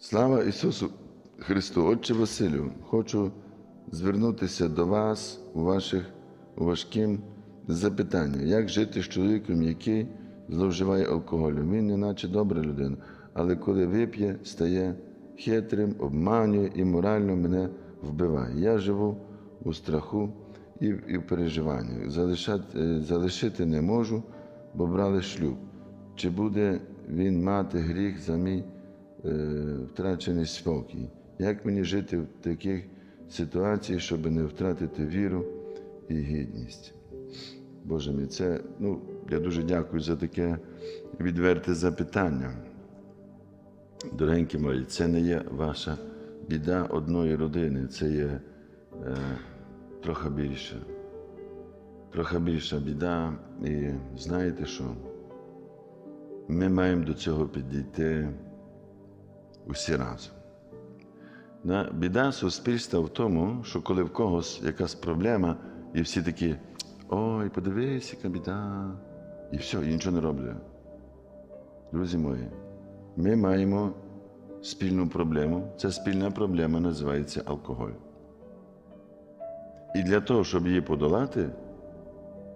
Слава Ісусу Христу! Отче Василю, хочу звернутися до вас у ваших у важким запитанням, як жити з чоловіком, який зловживає алкоголем. Він неначе добра людина, але коли вип'є, стає хитрим, обманює і морально мене вбиває. Я живу у страху і, і в переживаннях. Залишати, е, залишити не можу, бо брали шлюб. Чи буде він мати гріх за мій втрачений спокій? Як мені жити в таких ситуаціях, щоб не втратити віру і гідність? Боже мій, це, ну, я дуже дякую за таке відверте запитання. Дорогенькі мої, це не є ваша біда одної родини, це є е, трохи більше. Трохи більша біда. І знаєте що? Ми маємо до цього підійти усі разом. Біда суспільства в тому, що коли в когось якась проблема, і всі такі, ой, подивись, яка біда, і все, і нічого не роблять. Друзі мої, ми маємо спільну проблему. Ця спільна проблема називається алкоголь. І для того, щоб її подолати,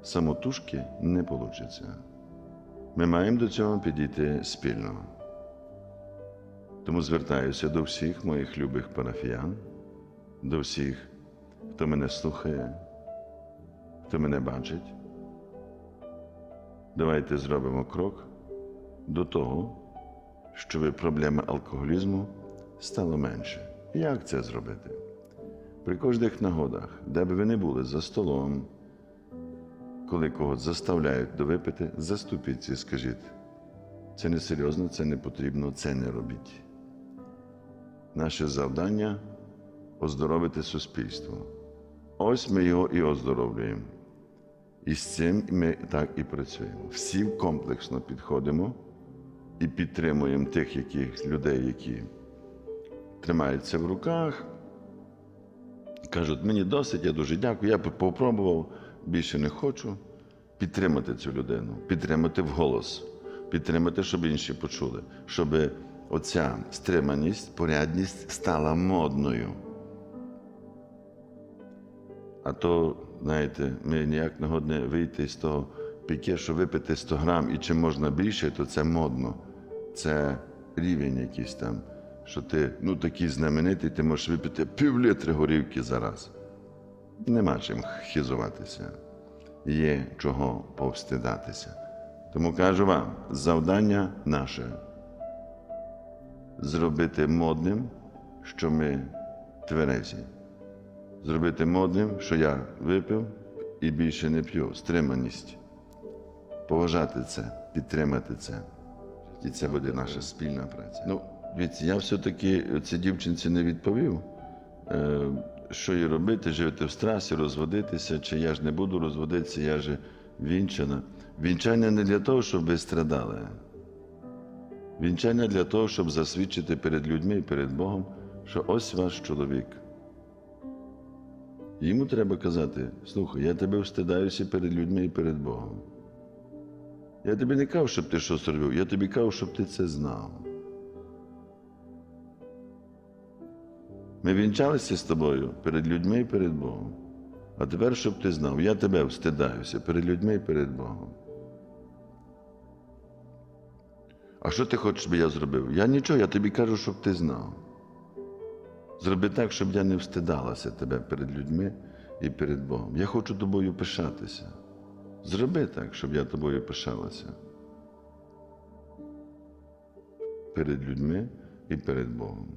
самотужки не вийде. Ми маємо до цього підійти спільно. Тому звертаюся до всіх моїх любих парафіян, до всіх, хто мене слухає, хто мене бачить. Давайте зробимо крок до того, щоб проблема алкоголізму стала менше. Як це зробити? При кожних нагодах, де б ви не були за столом, коли когось заставляють довипити, заступіться і скажіть, це не серйозно, це не потрібно, це не робіть. Наше завдання оздоровити суспільство. Ось ми його і оздоровлюємо. І з цим ми так і працюємо. Всі комплексно підходимо і підтримуємо тих яких, людей, які тримаються в руках, кажуть, мені досить, я дуже дякую, я попробував, більше не хочу. Підтримати цю людину, підтримати вголос, підтримати, щоб інші почули, щоб оця стриманість, порядність стала модною. А то, знаєте, ми ніяк не годні вийти з того піке, що випити 100 грам і чим можна більше, то це модно. Це рівень якийсь там, що ти ну, такий знаменитий, ти можеш випити пів літри горівки зараз. Нема чим хизуватися. Є чого повстидатися. Тому кажу вам, завдання наше зробити модним, що ми тверезі. Зробити модним, що я випив і більше не п'ю. Стриманість. Поважати це, підтримати це. І це буде наша спільна праця. Ну, дивіться, я все-таки цій дівчинці не відповів, е, що їй робити, жити в страсі, розводитися, чи я ж не буду розводитися, я ж вінчана. Вінчання не для того, щоб ви страдали. Вінчання для того, щоб засвідчити перед людьми і перед Богом, що ось ваш чоловік. Йому треба казати: слухай, я тебе встидаюся перед людьми і перед Богом. Я тобі не кажу, щоб ти щось робив, я тобі кажу, щоб ти це знав. Ми вінчалися з тобою перед людьми і перед Богом. А тепер, щоб ти знав, я тебе встидаюся перед людьми і перед Богом. А що ти хочеш, щоб я зробив? Я нічого, я тобі кажу, щоб ти знав. Зроби так, щоб я не встидалася тебе перед людьми і перед Богом. Я хочу тобою пишатися. Зроби так, щоб я тобою пишалася. Перед людьми і перед Богом.